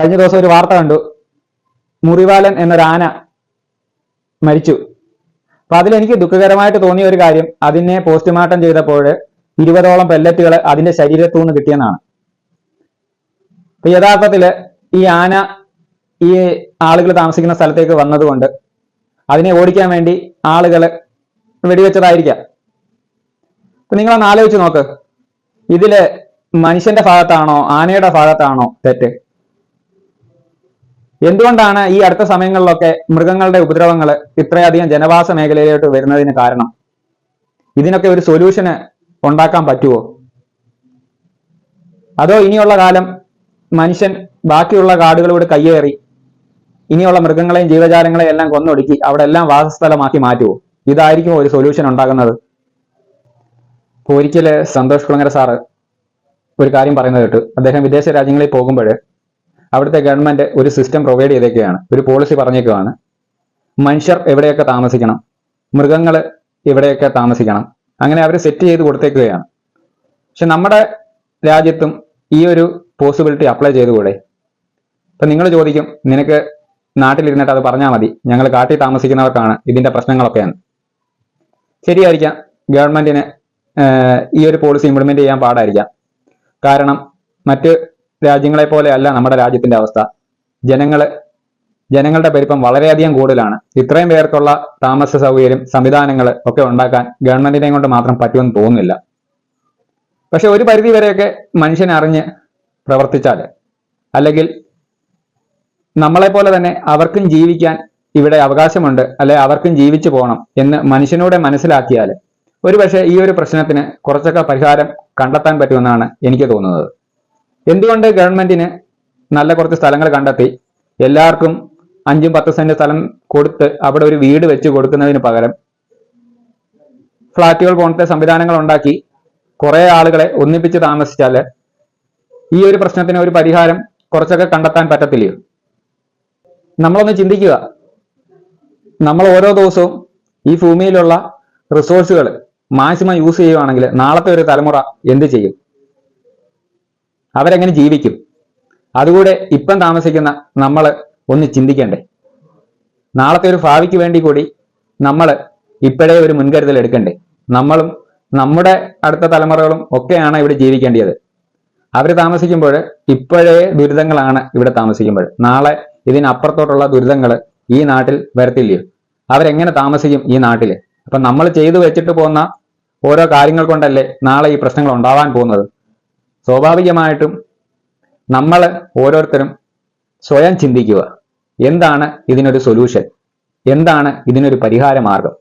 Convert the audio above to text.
കഴിഞ്ഞ ദിവസം ഒരു വാർത്ത കണ്ടു. മുറിവാലൻ എന്നൊരു ആന മരിച്ചു. അപ്പൊ അതിലെനിക്ക് ദുഃഖകരമായിട്ട് തോന്നിയ ഒരു കാര്യം അതിനെ പോസ്റ്റ്മോർട്ടം ചെയ്തപ്പോൾ ഇരുപതോളം പെല്ലറ്റുകൾ അതിന്റെ ശരീരത്തു നിന്ന് കിട്ടിയെന്നാണ്. അപ്പൊ യഥാർത്ഥത്തിൽ ഈ ആന ഈ ആളുകൾ താമസിക്കുന്ന സ്ഥലത്തേക്ക് വന്നതുകൊണ്ട് അതിനെ ഓടിക്കാൻ വേണ്ടി ആളുകൾ വെടിവെച്ചതായിരിക്കാം. അപ്പൊ നിങ്ങളൊന്ന് ആലോചിച്ച് നോക്ക്. ഇതിൽ മനുഷ്യന്റെ ഭാഗത്താണോ ആനയുടെ ഭാഗത്താണോ തെറ്റ്? എന്തുകൊണ്ടാണ് ഈ അടുത്ത സമയങ്ങളിലൊക്കെ മൃഗങ്ങളുടെ ഉപദ്രവങ്ങൾ ഇത്രയധികം ജനവാസ മേഖലയിലോട്ട് വരുന്നതിന് കാരണം? ഇതിനൊക്കെ ഒരു സൊല്യൂഷന് ഉണ്ടാക്കാൻ പറ്റുമോ അതോ ഇനിയുള്ള കാലം മനുഷ്യൻ ബാക്കിയുള്ള കാടുകളോട് കയ്യേറി ഇനിയുള്ള മൃഗങ്ങളെയും ജീവജാലങ്ങളെയും എല്ലാം കൊന്നൊടുക്കി അവിടെ എല്ലാം വാസസ്ഥലമാക്കി മാറ്റുമോ ഇതായിരിക്കും ഒരു സൊല്യൂഷൻ ഉണ്ടാകുന്നത്. ഒരിക്കൽ സന്തോഷ് കുളങ്ങര സാറ് ഒരു കാര്യം പറയുന്നത് കേട്ടു. അദ്ദേഹം വിദേശ രാജ്യങ്ങളിൽ പോകുമ്പോൾ അവിടുത്തെ ഗവൺമെന്റ് ഒരു സിസ്റ്റം പ്രൊവൈഡ് ചെയ്തേക്കുകയാണ്. ഒരു പോളിസി പറഞ്ഞേക്കുകയാണ് മനുഷ്യർ എവിടെയൊക്കെ താമസിക്കണം? മൃഗങ്ങൾ എവിടെയൊക്കെ താമസിക്കണം? അങ്ങനെ അവർ സെറ്റ് ചെയ്ത് കൊടുത്തേക്കുകയാണ്. പക്ഷെ നമ്മുടെ രാജ്യത്തും ഈ ഒരു പോസിബിലിറ്റി അപ്ലൈ ചെയ്തുകൂടെ? ഇപ്പം നിങ്ങൾ ചോദിക്കും നിനക്ക് നാട്ടിലിരുന്നിട്ട് അത് പറഞ്ഞാൽ മതി. ഞങ്ങൾ കാട്ടിൽ താമസിക്കുന്നവർക്കാണ് ഇതിന്റെ പ്രശ്നങ്ങളൊക്കെയാണ് ശരിയായിരിക്കാം. ഗവൺമെന്റിന് ഈ ഒരു പോളിസി ഇംപ്ലിമെന്റ് ചെയ്യാൻ പാടായിരിക്കാം. കാരണം മറ്റ് രാജ്യങ്ങളെ പോലെ അല്ല നമ്മുടെ രാജ്യത്തിന്റെ അവസ്ഥ. ജനങ്ങൾ ജനങ്ങളുടെ പെരുപ്പം വളരെയധികം കൂടുതലാണ്. ഇത്രയും പേർക്കുള്ള താമസ സൗകര്യം സംവിധാനങ്ങൾ ഒക്കെ ഉണ്ടാക്കാൻ ഗവൺമെന്റിനെ കൊണ്ട് മാത്രം പറ്റുമെന്ന് തോന്നുന്നില്ല. പക്ഷെ ഒരു പരിധി വരെയൊക്കെ മനുഷ്യൻ അറിഞ്ഞ് പ്രവർത്തിച്ചാൽ അല്ലെങ്കിൽ നമ്മളെ പോലെ തന്നെ അവർക്കും ജീവിക്കാൻ ഇവിടെ അവകാശമുണ്ട് അല്ലെ അവർക്കും ജീവിച്ചു പോകണം എന്ന് മനുഷ്യനോടെ മനസ്സിലാക്കിയാൽ ഒരുപക്ഷെ ഈ ഒരു പ്രശ്നത്തിന് കുറച്ചൊക്കെ പരിഹാരം കണ്ടെത്താൻ പറ്റുമെന്നാണ് എനിക്ക് തോന്നുന്നത്. എന്തുകൊണ്ട് ഗവൺമെന്റിന് നല്ല കുറച്ച് സ്ഥലങ്ങൾ കണ്ടെത്തി? എല്ലാവർക്കും അഞ്ചും പത്ത് സെന്റ് സ്ഥലം കൊടുത്ത് അവിടെ ഒരു വീട് വെച്ച് കൊടുക്കുന്നതിന് പകരം ഫ്ളാറ്റുകൾ പോലത്തെ സംവിധാനങ്ങൾ ഉണ്ടാക്കി കുറെ ആളുകളെ ഒന്നിപ്പിച്ച് താമസിച്ചാൽ ഈ ഒരു പ്രശ്നത്തിന് ഒരു പരിഹാരം കുറച്ചൊക്കെ കണ്ടെത്താൻ പറ്റത്തില്ലയോ? നമ്മളൊന്ന് ചിന്തിക്കുക. നമ്മൾ ഓരോ ദിവസവും ഈ ഭൂമിയിലുള്ള റിസോഴ്സുകൾ മാക്സിമം യൂസ് ചെയ്യുകയാണെങ്കിൽ നാളത്തെ ഒരു തലമുറ എന്ത് ചെയ്യും? അവരെങ്ങനെ ജീവിക്കും. അതുകൂടെ ഇപ്പം താമസിക്കുന്ന നമ്മൾ ഒന്ന് ചിന്തിക്കണ്ടേ. നാളത്തെ ഒരു ഭാവിക്ക് വേണ്ടി കൂടി നമ്മൾ ഇപ്പോഴേ ഒരു മുൻകരുതൽ എടുക്കണ്ടേ. നമ്മളും നമ്മുടെ അടുത്ത തലമുറകളും ഒക്കെയാണ് ഇവിടെ ജീവിക്കേണ്ടത്. അവർ താമസിക്കുമ്പോൾ ഇപ്പോഴേ ദുരിതങ്ങളാണ് ഇവിടെ താമസിക്കുമ്പോൾ. നാളെ ഇതിനപ്പുറത്തോട്ടുള്ള ദുരിതങ്ങൾ ഈ നാട്ടിൽ വരത്തില്ലയോ? അവരെങ്ങനെ താമസിക്കും ഈ നാട്ടിൽ? അപ്പൊ നമ്മൾ ചെയ്തു വെച്ചിട്ട് പോകുന്ന ഓരോ കാര്യങ്ങൾ കൊണ്ടല്ലേ നാളെ ഈ പ്രശ്നങ്ങൾ ഉണ്ടാവാൻ പോകുന്നത്? സ്വാഭാവികമായിട്ടും നമ്മൾ ഓരോരുത്തരും സ്വയം ചിന്തിക്കുക. എന്താണ് ഇതിനൊരു സൊല്യൂഷൻ എന്താണ് ഇതിനൊരു പരിഹാര മാർഗം